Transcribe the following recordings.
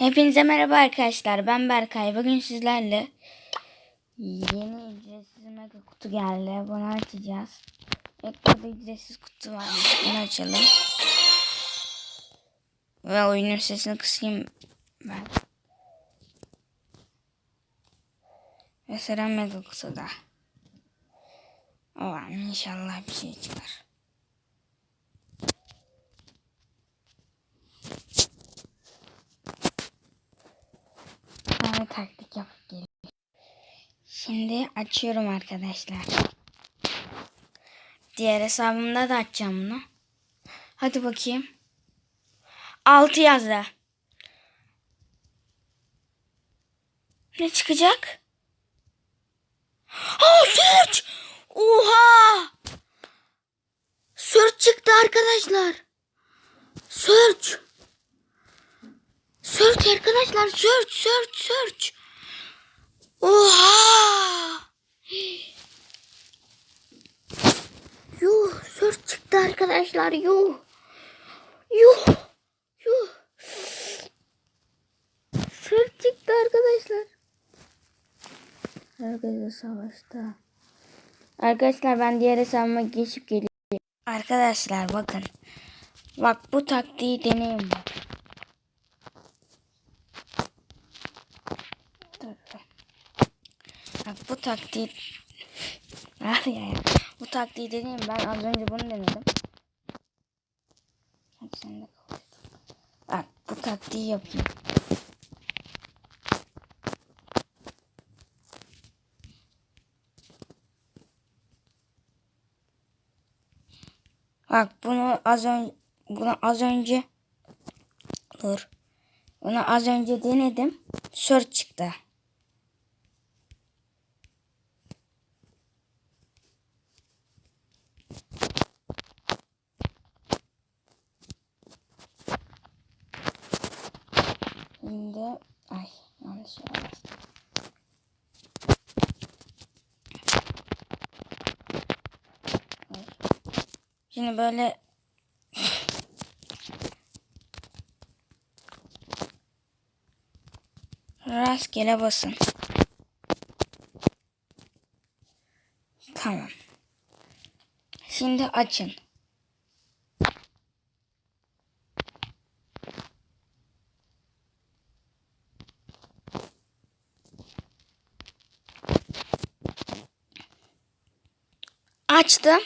Hepinize merhaba arkadaşlar. Ben Berkay. Bugün sizlerle yeni ücretsiz mega kutu geldi. Bunu açacağız. İlk burada ücretsiz kutu var. Bunu açalım. Ve oyunun sesini kısayım ben. Ve sıra mega kutuda. O inşallah bir şey çıkar. Taktik yapıp geliyorum. Şimdi açıyorum arkadaşlar. Diğer hesabımda da açacağım bunu. Hadi bakayım. 6 yazdı. Ne çıkacak? Aa search! Oha! Search çıktı arkadaşlar. Search. Search arkadaşlar search search search. Oha! Yuh search çıktı arkadaşlar yuh. Yuh. Yuh. Search çıktı arkadaşlar. Herkese savaşta. Arkadaşlar ben diğer hesabıma geçip geliyorum. Arkadaşlar bakın. Bak bu taktiği deneyin bak. Dur be. Bak bu taktiği Ah ya. Bu taktiği deneyim. Ben az önce bunu denedim. Hadi sen de. Bak bu taktiği yapayım. Bak bunu az önce bunu az önce dur. Bunu az önce denedim. Search çıktı. Şimdi ay yanlış yere. Şimdi böyle rastgele basın. Tamam. Şimdi açın. Açtım.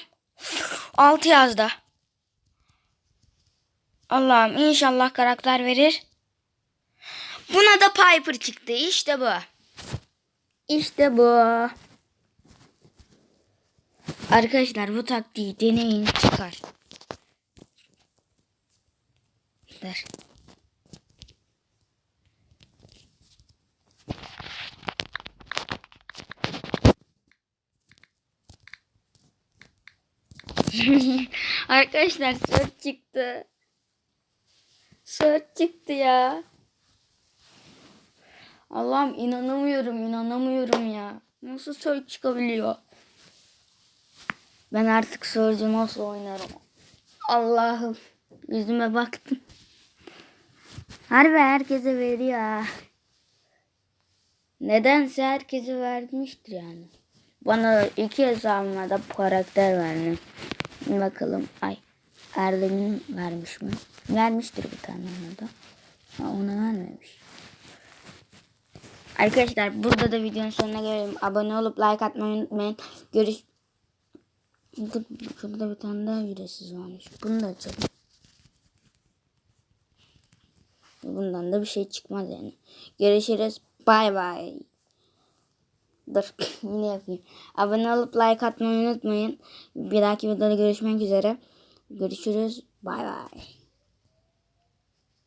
6 yazdı. Allah'ım inşallah karakter verir. Buna da Piper çıktı. İşte bu. İşte bu. Arkadaşlar bu taktiği deneyin çıkar. Dur. Arkadaşlar sört çıktı. Sört çıktı ya. Allah'ım inanamıyorum inanamıyorum ya. Nasıl sört çıkabiliyor? Ben artık sörcü nasıl oynarım? Allah'ım yüzüme baktım. Harbi herkese veriyor ha. Nedense herkese vermiştir yani. Bana iki hesabıma da bu karakter verdi. Bakalım. Ay. Erdem'in vermiş mi? Vermiştir bir tane ona da. Ha, ona vermemiş. Arkadaşlar burada da videonun sonuna gelelim. Abone olup like atmayı unutmayın. Görüş... Şurada bir tane daha ücretsiz varmış. Bunu da açalım. Bundan da bir şey çıkmaz yani. Görüşürüz. Bay bay. Dur yine yapayım. Abone olup like atmayı unutmayın. Bir dahaki videoda görüşmek üzere. Görüşürüz. Bay bay.